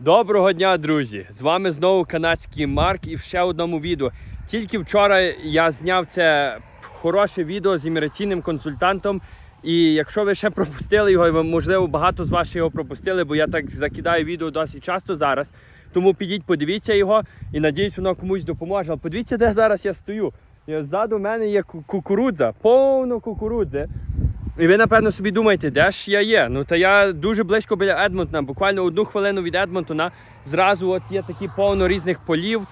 Доброго дня, друзі! З вами знову канадський Марк і в ще одному відео. Тільки вчора я зняв це хороше відео з імміграційним консультантом. І якщо ви ще пропустили його, і можливо, багато з вас його пропустили, бо я так закидаю відео досить часто зараз. Тому підіть, подивіться його і надіюсь, воно комусь допоможе. Але подивіться, де зараз я стою. Ззаду в мене є кукурудза, повно кукурудзи. І ви, напевно, собі думаєте, де ж я є? Ну та я дуже близько біля Едмонтона, буквально одну хвилину від Едмонтона. Зразу от є такі повно різних полів,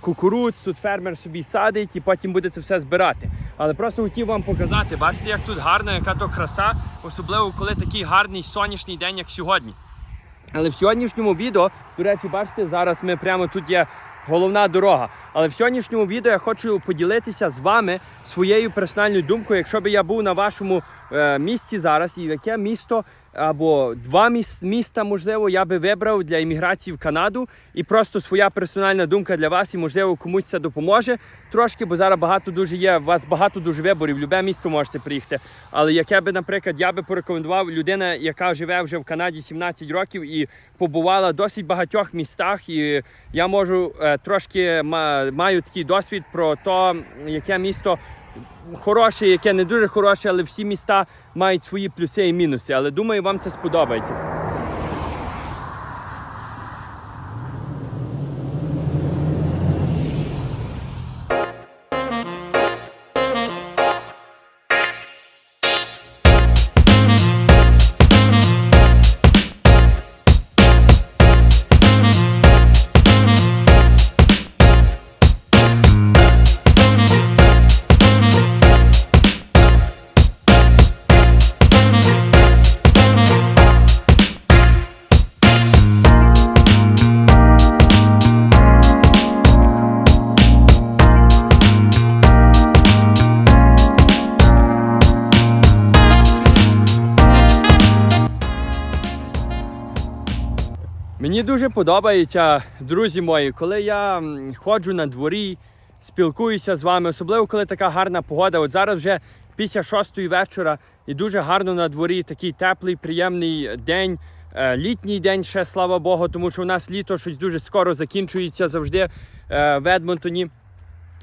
кукурудз, тут фермер собі садить і потім буде це все збирати. Але просто хотів вам показати, бачите, як тут гарно, яка то краса, особливо коли такий гарний сонячний день, як сьогодні. Але в сьогоднішньому відео, до речі, бачите, зараз ми прямо тут є головна дорога. Але в сьогоднішньому відео я хочу поділитися з вами своєю персональною думкою, якщо б я був на вашому е, місці зараз, і яке місто або два міс- міста, можливо, я би вибрав для імміграції в Канаду. І просто своя персональна думка для вас, і можливо комусь це допоможе трошки, бо зараз багато дуже є. У вас багато дуже виборів. Любе місто можете приїхати. Але яке би, наприклад, я би порекомендував людина, яка живе вже в Канаді 17 років і побувала в досить багатьох містах. І я можу е, трошки маю такий досвід про те, яке місто хороше, яке не дуже хороше, але всі міста мають свої плюси і мінуси. Але думаю, вам це сподобається. Дуже подобається, друзі мої, коли я ходжу на дворі, спілкуюся з вами, особливо коли така гарна погода. От зараз вже після шостої вечора і дуже гарно на дворі, такий теплий, приємний день. е, Літній день ще слава Богу, тому що у нас літо щось дуже скоро закінчується завжди е, в Едмонтоні.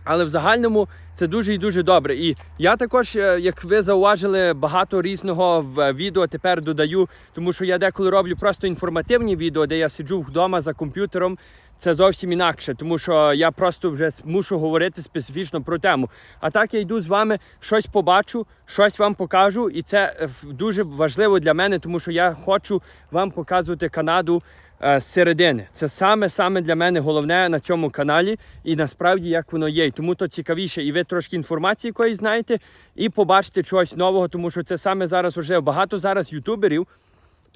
Але в загальному це дуже і дуже добре. І я також, е, як ви зауважили, багато різного в е, відео тепер додаю, тому що я деколи роблю просто інформативні відео, де я сиджу вдома за комп'ютером. Це зовсім інакше, тому що я просто вже мушу говорити специфічно про тему. А так я йду з вами, щось побачу, щось вам покажу, і це е, дуже важливо для мене, тому що я хочу вам показувати Канаду з середини. Це саме саме для мене головне на цьому каналі, і насправді як воно є. І тому то цікавіше, і ви трошки інформації якоїсь знаєте, і побачите чогось нового, тому що це саме зараз важливо. Багато зараз ютуберів.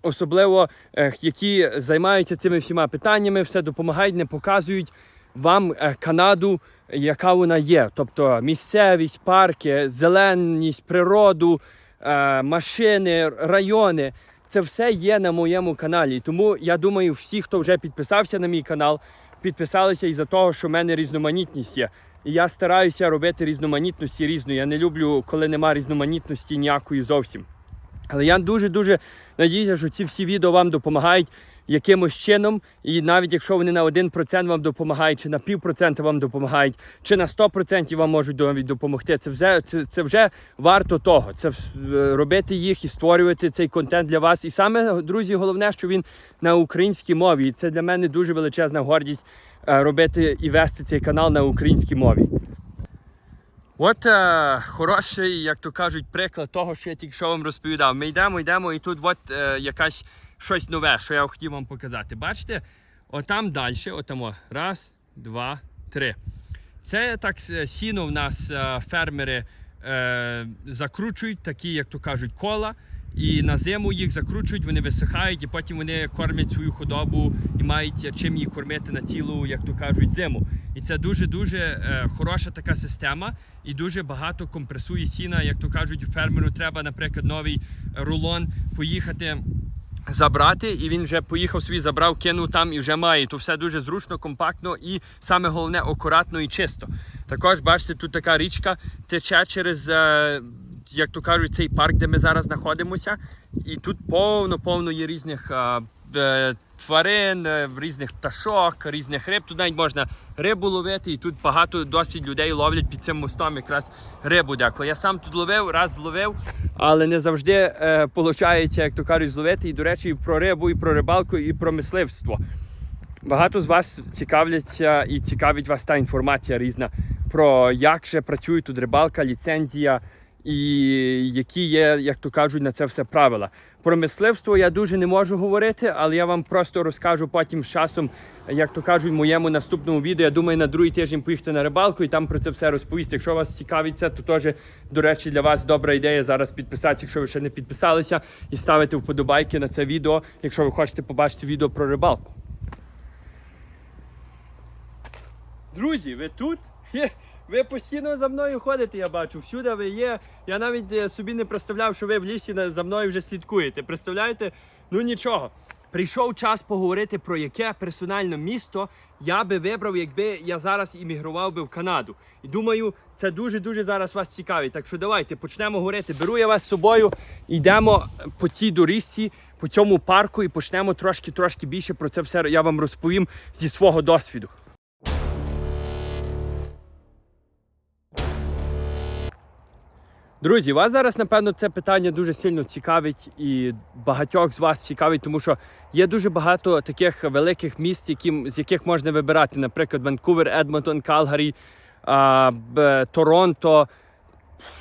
Особливо, е, які займаються цими всіма питаннями, все допомагають, не показують вам е, Канаду, яка вона є. Тобто місцевість, парки, зеленість, природу, е, машини, райони. Це все є на моєму каналі. Тому я думаю, всі, хто вже підписався на мій канал, підписалися із-за того, що в мене різноманітність є. І я стараюся робити різноманітності різну. Я не люблю, коли нема різноманітності ніякої зовсім. Але я дуже-дуже надіюся, що ці всі відео вам допомагають якимось чином. І навіть якщо вони на 1% вам допомагають, чи на півпроцента вам допомагають, чи на 100% вам можуть навіть допомогти. Це вже, це, це вже варто того. Це е, робити їх і створювати цей контент для вас. І саме, друзі, головне, що він на українській мові. І це для мене дуже величезна гордість е, робити і вести цей канал на українській мові. От е, хороший, як то кажуть, приклад того, що я тільки що вам розповідав. Ми йдемо, йдемо, і тут от е, якась щось нове, що я хотів вам показати. Бачите? Отам далі, отамо. Раз, два, три. Це так е, сіно в нас е, фермери е, закручують, такі, як то кажуть, кола. І на зиму їх закручують, вони висихають, і потім вони кормять свою худобу і мають чим її кормити на цілу, як то кажуть, зиму. І це дуже-дуже е, хороша така система, і дуже багато компресує сіна. Як то кажуть, фермеру треба, наприклад, новий рулон поїхати забрати, і він вже поїхав собі, забрав, кинув там і вже має. То все дуже зручно, компактно і саме головне акуратно і чисто. Також бачите, тут така річка тече через, е, як то кажуть, цей парк, де ми зараз знаходимося. І тут повно-повно є різних е, тварин, е, різних пташок, різних риб. Тут навіть можна рибу ловити, і тут багато досить людей ловлять під цим мостом якраз рибу деколи. Я сам тут ловив, раз зловив, але не завжди е, виходить, як то кажуть, зловити. І, до речі, і про рибу, і про рибалку, і про мисливство. Багато з вас цікавляться і цікавить вас та інформація різна про як же працює тут рибалка, ліцензія і які є, як то кажуть, на це все правила. Про мисливство я дуже не можу говорити, але я вам просто розкажу потім з часом, як то кажуть, в моєму наступному відео. Я думаю, на другий тиждень поїхати на рибалку і там про це все розповісти. Якщо вас цікавить це, то теж, до речі, для вас добра ідея зараз підписатися, якщо ви ще не підписалися, і ставити вподобайки на це відео, якщо ви хочете побачити відео про рибалку. Друзі, ви тут? Ви постійно за мною ходите, я бачу. Всюди ви є. Я навіть е, собі не представляв, що ви в лісі за мною вже слідкуєте. Представляєте? Ну нічого. Прийшов час поговорити про яке персональне місто я би вибрав, якби я зараз іммігрував би в Канаду. І думаю, це дуже-дуже зараз вас цікавить. Так що давайте почнемо говорити. Беру я вас з собою, йдемо по цій доріжці, по цьому парку і почнемо трошки-трошки більше про це все я вам розповім зі свого досвіду. Друзі, вас зараз, напевно, це питання дуже сильно цікавить і багатьох з вас цікавить, тому що є дуже багато таких великих міст, які, з яких можна вибирати. Наприклад, Ванкувер, Едмонтон, Калгарі, а, Б- Торонто,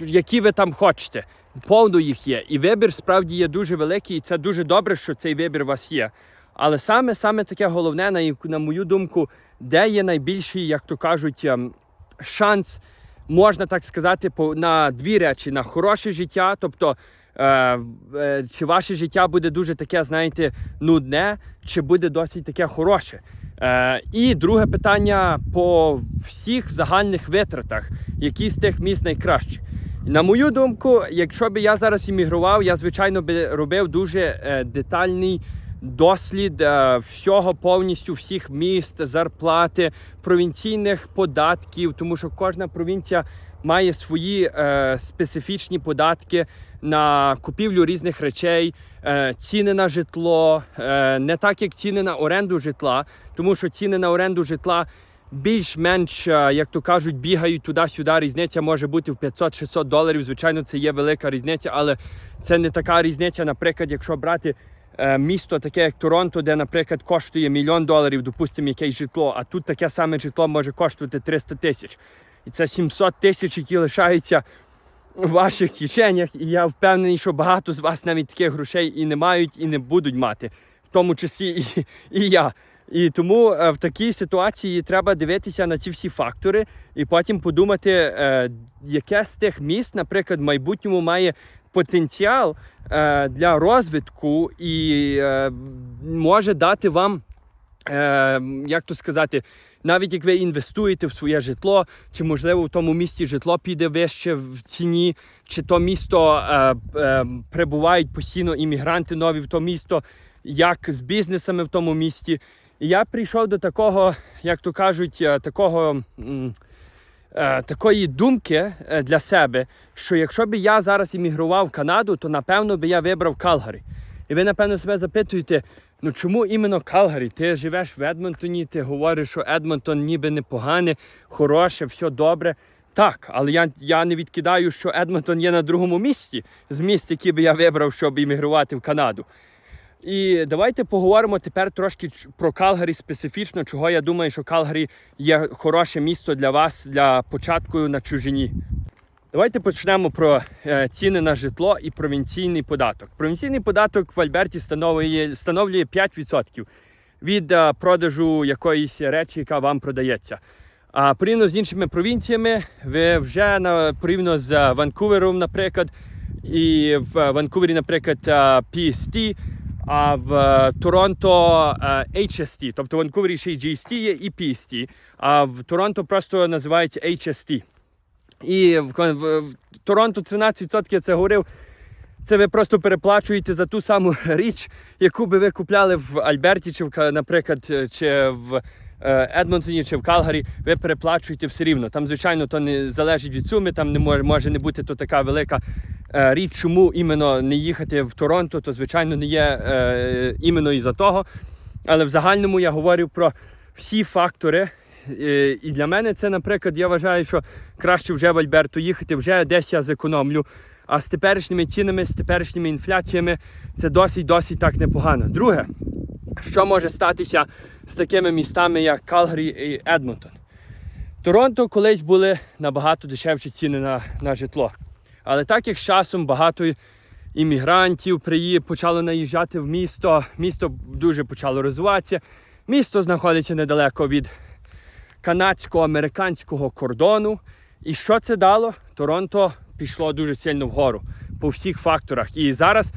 які ви там хочете. Повно їх є. І вибір справді є дуже великий, і це дуже добре, що цей вибір у вас є. Але саме, саме таке головне, на, на мою думку, де є найбільший, як то кажуть, ем, шанс, можна так сказати, на дві речі: на хороше життя, тобто. Е, е, чи ваше життя буде дуже таке, знаєте, нудне, чи буде досить таке хороше? Е, і друге питання по всіх загальних витратах, які з тих міст найкращі. На мою думку, якщо б я зараз іммігрував, я звичайно би робив дуже детальний дослід е, всього повністю всіх міст, зарплати, провінційних податків, тому що кожна провінція має свої е, специфічні податки на купівлю різних речей, е, ціни на житло, е, не так як ціни на оренду житла, тому що ціни на оренду житла більш-менш, е, як то кажуть, бігають туди-сюди. Різниця може бути в 500-600 доларів. Звичайно, це є велика різниця, але це не така різниця, наприклад, якщо брати. Е, Місто таке, як Торонто, де, наприклад, коштує мільйон доларів, допустимо, якесь житло, а тут таке саме житло може коштувати 300 тисяч. І це 700 тисяч, які лишаються в ваших кишенях. І я впевнений, що багато з вас навіть таких грошей і не мають, і не будуть мати, в тому числі і, і я. І тому е, в такій ситуації треба дивитися на ці всі фактори і потім подумати, е, яке з тих міст, наприклад, в майбутньому має потенціал е, для розвитку і е, може дати вам е, як то сказати, навіть як ви інвестуєте в своє житло, чи можливо в тому місті житло піде вище в ціні, чи то місто е, е, прибувають постійно іммігранти нові в то місто, як з бізнесами в тому місті. І я прийшов до такого, як то кажуть, е, такого. м, Такої думки е, для себе, що якщо б я зараз іммігрував в Канаду, то напевно би я вибрав Калгарі. І ви, напевно, себе запитуєте, ну чому іменно Калгарі? Ти живеш в Едмонтоні, ти говориш, що Едмонтон ніби непогане, хороше, все добре. Так, але я, я не відкидаю, що Едмонтон є на другому місці з місць, які би я вибрав, щоб іммігрувати в Канаду. І давайте поговоримо тепер трошки про Калгарі специфічно, чого я думаю, що Калгарі є хороше місто для вас для початку на чужині. Давайте почнемо про е, ціни на житло і провінційний податок. Провінційний податок в Альберті становлює, встановлює 5% від е, продажу якоїсь речі, яка вам продається. А порівняно з іншими провінціями, ви вже на порівняно з Ванкувером, наприклад, і в Ванкувері, наприклад, е, PST, а в е, Торонто е, HST. Тобто в Ванкувері ще й GST є і PST, а в Торонто просто називається HST. І в, в, в Торонто 13% я це говорив. Це ви просто переплачуєте за ту саму річ, яку би ви купляли в Альберті, чи в наприклад, е, чи в Едмонтоні, чи в Калгарі. Ви переплачуєте все рівно. Там, звичайно, то не залежить від суми, там не може, може не бути то така велика річ, чому іменно не їхати в Торонто, то звичайно не є е, іменно із-за того. Але в загальному я говорю про всі фактори. Е, І для мене це, наприклад, я вважаю, що краще вже в Альберту їхати, вже десь я зекономлю. А з теперішніми цінами, з теперішніми інфляціями це досить-досить так непогано. Друге, що може статися з такими містами, як Калгарі і Едмонтон? Торонто колись були набагато дешевші ціни на, на житло. Але так як з часом багато іммігрантів почало наїжджати в місто, місто дуже почало розвиватися. Місто знаходиться недалеко від канадсько-американського кордону. І що це дало? Торонто пішло дуже сильно вгору по всіх факторах. І зараз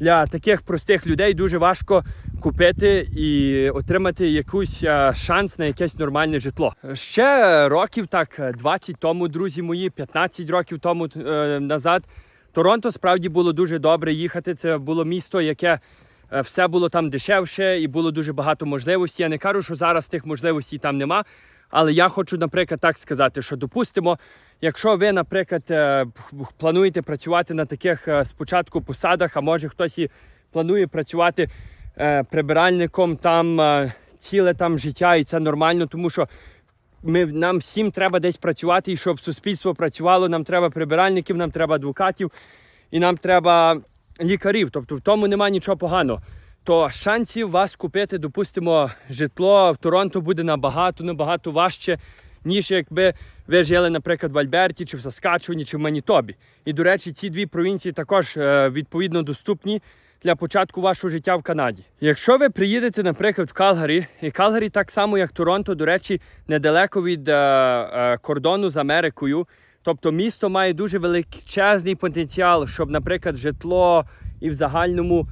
для таких простих людей дуже важко купити і отримати якийсь е, шанс на якесь нормальне житло. Ще років так 20 тому, друзі мої, 15 років тому е, назад. Торонто справді було дуже добре їхати. Це було місто, яке е, все було там дешевше і було дуже багато можливостей. Я не кажу, що зараз тих можливостей там нема. Але я хочу, наприклад, так сказати, що допустимо, якщо ви, наприклад, е, плануєте працювати на таких е, спочатку посадах, а може хтось і планує працювати е, прибиральником там е, ціле там життя, і це нормально, тому що ми, нам всім треба десь працювати, і щоб суспільство працювало, нам треба прибиральників, нам треба адвокатів і нам треба лікарів. Тобто в тому немає нічого поганого. То шансів вас купити, допустимо, житло в Торонто буде набагато, набагато важче, ніж якби ви жили, наприклад, в Альберті, чи в Саскачувані, чи в Манітобі. І, до речі, ці дві провінції також е, відповідно доступні для початку вашого життя в Канаді. Якщо ви приїдете, наприклад, в Калгарі, і Калгарі так само, як Торонто, до речі, недалеко від е, е, кордону з Америкою. Тобто місто має дуже величезний потенціал, щоб, наприклад, житло і в загальному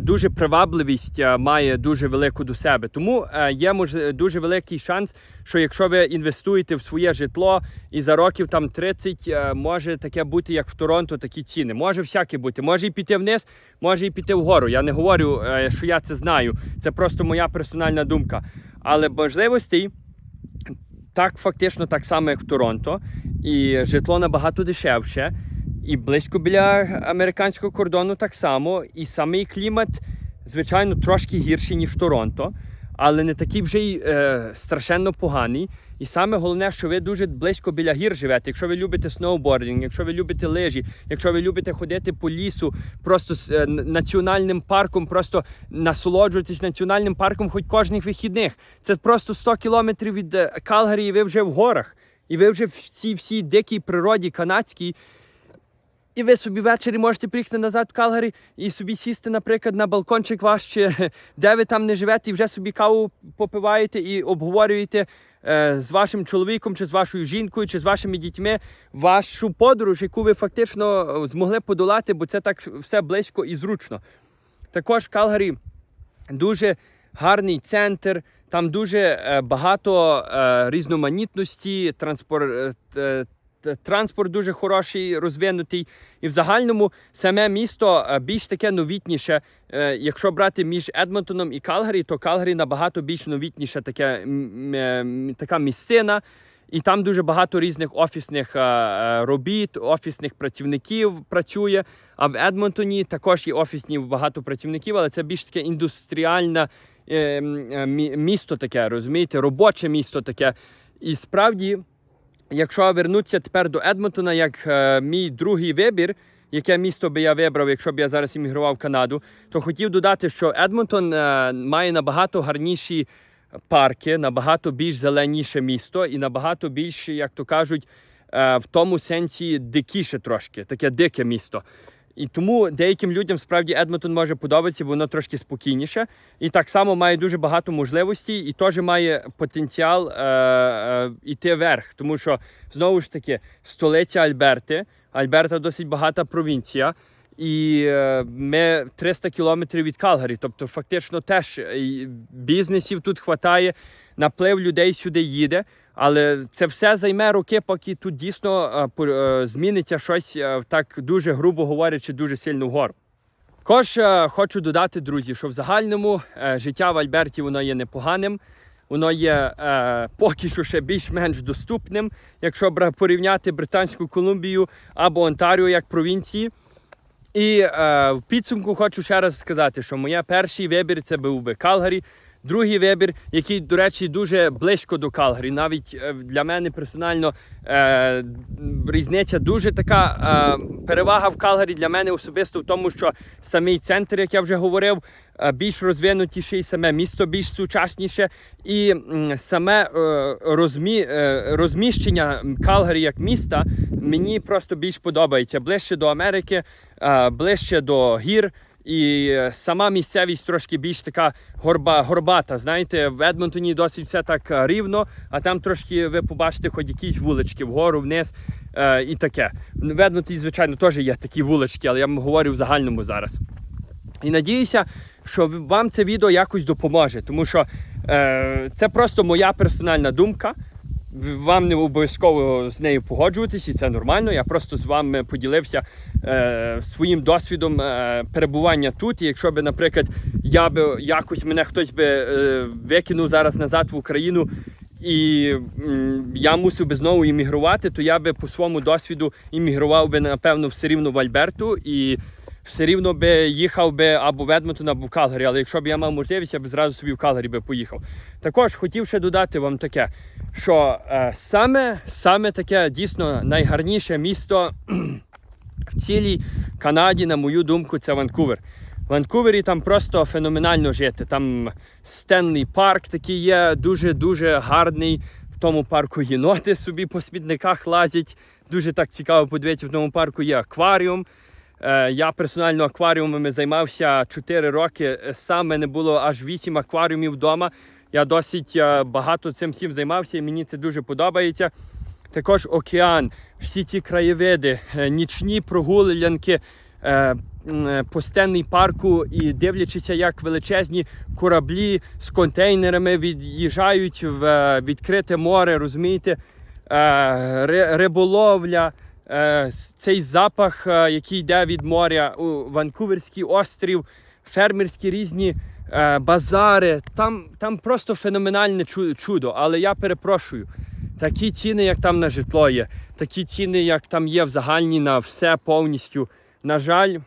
дуже привабливість е, має дуже велику до себе. Тому е, є дуже великий шанс, що якщо ви інвестуєте в своє житло і за років там 30 е, може таке бути, як в Торонто, такі ціни. Може всяке бути. Може і піти вниз, може і піти вгору. Я не говорю, е, що я це знаю. Це просто моя персональна думка. Але можливостей так фактично так само, як в Торонто, і житло набагато дешевше, і близько біля американського кордону так само. І самий клімат, звичайно, трошки гірший, ніж Торонто, але не такий вже й е, страшенно поганий. І саме головне, що ви дуже близько біля гір живете. Якщо ви любите сноубординг, якщо ви любите лижі, якщо ви любите ходити по лісу, просто з е, національним парком, просто насолоджуватись національним парком хоч кожних вихідних. Це просто 100 кілометрів від е, Калгарі, і ви вже в горах. І ви вже в цій всій дикій природі канадській. І ви собі ввечері можете приїхати назад в Калгарі і собі сісти, наприклад, на балкончик ваш, чи де ви там не живете, і вже собі каву попиваєте і обговорюєте е, з вашим чоловіком, чи з вашою жінкою, чи з вашими дітьми вашу подорож, яку ви фактично е, змогли подолати, бо це так все близько і зручно. Також в Калгарі дуже гарний центр, там дуже е, багато е, різноманітності, транспорт, транспорт дуже хороший, розвинутий. І в загальному саме місто е, більш таке новітніше. Е, Якщо брати між Едмонтоном і Калгарі, то Калгарі набагато більш новітніше таке, м, така місцина. І там дуже багато різних офісних е, е, робіт, офісних працівників працює. А в Едмонтоні також є офісні багато працівників, але це більш таке індустріальне е, е, місто таке, розумієте, робоче місто таке. І справді, якщо вернутися тепер до Едмонтона, як е, мій другий вибір, яке місто би я вибрав, якщо б я зараз іммігрував Канаду, то хотів додати, що Едмонтон е, має набагато гарніші парки, набагато більш зеленіше місто і набагато більш, як то кажуть, е, в тому сенсі дикіше трошки, таке дике місто. І тому деяким людям справді Едмонтон може подобатися, бо воно трошки спокійніше. І так само має дуже багато можливостей і теж має потенціал е, е, йти вверх. Тому що знову ж таки столиця Альберти. Альберта досить багата провінція. І е, ми 300 кілометрів від Калгарі. Тобто, фактично, теж е, бізнесів тут хватає, наплив людей сюди їде. Але це все займе роки, поки тут дійсно е, е, зміниться щось е, так дуже грубо говорячи, дуже сильно вгору. Також хочу додати, друзі, що в загальному життя в Альберті воно є непоганим. Воно є е, поки що ще більш-менш доступним, якщо порівняти Британську Колумбію або Онтаріо як провінції. І е, в підсумку хочу ще раз сказати, що моя перший вибір це був би Калгарі. Другий вибір, який, до речі, дуже близько до Калгарі. Навіть е, для мене персонально е, різниця дуже така е, перевага в Калгарі для мене особисто в тому, що самий центр, як я вже говорив, е, більш розвинутіший, саме місто більш сучасніше, і саме е, розмі, е, розміщення Калгарі як міста мені просто більш подобається. Ближче до Америки, е, ближче до гір. І е, сама місцевість трошки більш така горба, горбата. Знаєте, в Едмонтоні досить все так е, рівно, а там трошки ви побачите хоч якісь вулички вгору, вниз е, і таке. В Едмонтоні, звичайно, теж є такі вулички, але я вам говорю в загальному зараз. І надіюся, що вам це відео якось допоможе, тому що е, це просто моя персональна думка. Вам не обов'язково з нею погоджуватись, і це нормально. Я просто з вами поділився е, своїм досвідом е, перебування тут. І якщо би, наприклад, я би якось мене хтось би е, викинув зараз назад в Україну, і я мусив би знову іммігрувати, то я би по своєму досвіду іммігрував би, напевно, все рівно в Альберту і все рівно би їхав би або в Едмонтон, або в Калгарі. Але якщо б я мав можливість, я б зразу собі в Калгарі би поїхав. Також хотів ще додати вам таке, що е, саме, саме таке дійсно найгарніше місто в цілій Канаді, на мою думку, це Ванкувер. В Ванкувері там просто феноменально жити. Там Стенлі парк такий є, дуже-дуже гарний. В тому парку єноти собі по смітниках лазять. Дуже так цікаво подивитися, в тому парку є акваріум. Е, Я персонально акваріумами займався 4 роки. Е, Сам мене було аж 8 акваріумів вдома. Я досить е, багато цим всім займався і мені це дуже подобається. Також океан, всі ті краєвиди, е, нічні прогулянки е, по Стенлі парку і дивлячися, як величезні кораблі з контейнерами від'їжджають в відкрите море, розумієте, риболовля, цей запах, який йде від моря, у Ванкуверський острів, фермерські різні базари. Там, там просто феноменальне чудо. Але я перепрошую, такі ціни, як там на житло є, такі ціни, як там є в загальні на все повністю. На жаль,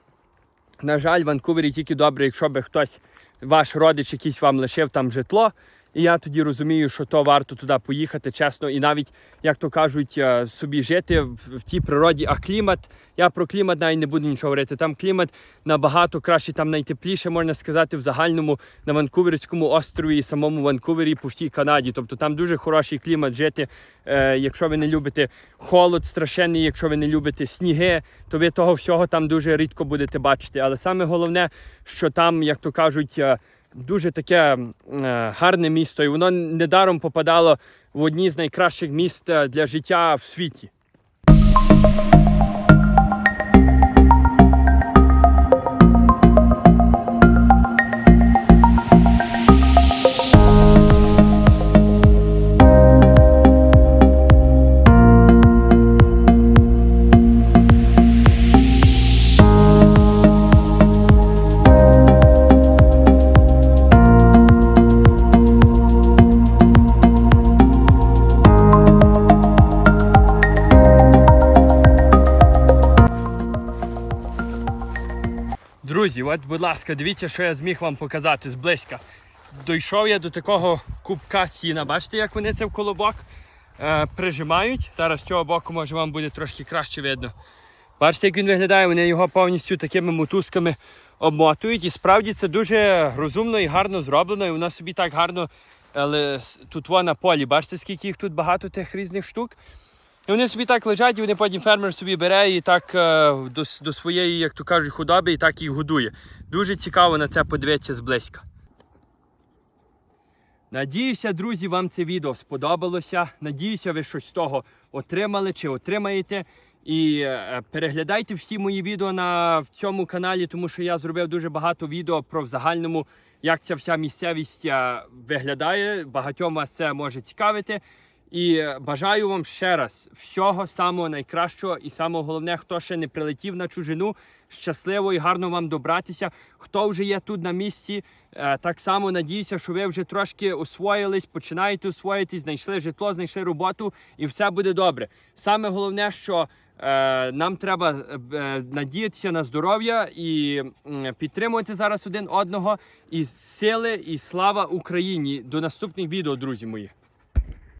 на жаль, в Ванкувері тільки добре, якщо би хтось, ваш родич якийсь вам лишив там житло. І я тоді розумію, що то варто туди поїхати, чесно, і навіть, як то кажуть, е, собі жити в, в тій природі. А клімат, я про клімат навіть не буду нічого говорити. Там клімат набагато краще, там найтепліше, можна сказати, в загальному на Ванкуверському острові і самому Ванкувері по всій Канаді. Тобто там дуже хороший клімат жити. Е, якщо ви не любите холод страшенний, якщо ви не любите сніги, то ви того всього там дуже рідко будете бачити. Але саме головне, що там, як то кажуть, е, дуже таке е, гарне місто, і воно недаром попадало в одні з найкращих міст е, для життя в світі. Друзі, от, будь ласка, дивіться, що я зміг вам показати зблизька. Дійшов я до такого кубка сіна. Бачите, як вони це в колобок е, прижимають. Зараз з цього боку, може, вам буде трошки краще видно. Бачите, як він виглядає, вони його повністю такими мотузками обмотують. І справді це дуже розумно і гарно зроблено. І воно собі так гарно але, тут во на полі. Бачите, скільки їх тут багато тих різних штук. І вони собі так лежать, і вони потім фермер собі бере і так е, до, до своєї, як то кажуть, худоби і так їх годує. Дуже цікаво на це подивитися зблизька. Надіюся, друзі, вам це відео сподобалося. Надіюся, ви щось з того отримали чи отримаєте. І е, переглядайте всі мої відео на в цьому каналі, тому що я зробив дуже багато відео про в загальному, як ця вся місцевість е, виглядає. Багатьом вас це може цікавити. І бажаю вам ще раз всього самого найкращого і самого головне, хто ще не прилетів на чужину, щасливо і гарно вам добратися. Хто вже є тут на місці, е, так само надіюся, що ви вже трошки освоїлись, починаєте освоїтись, знайшли житло, знайшли роботу, і все буде добре. Саме головне, що Е, нам треба е, надіятися на здоров'я і підтримувати зараз один одного. І сили, і слава Україні. До наступних відео, друзі мої.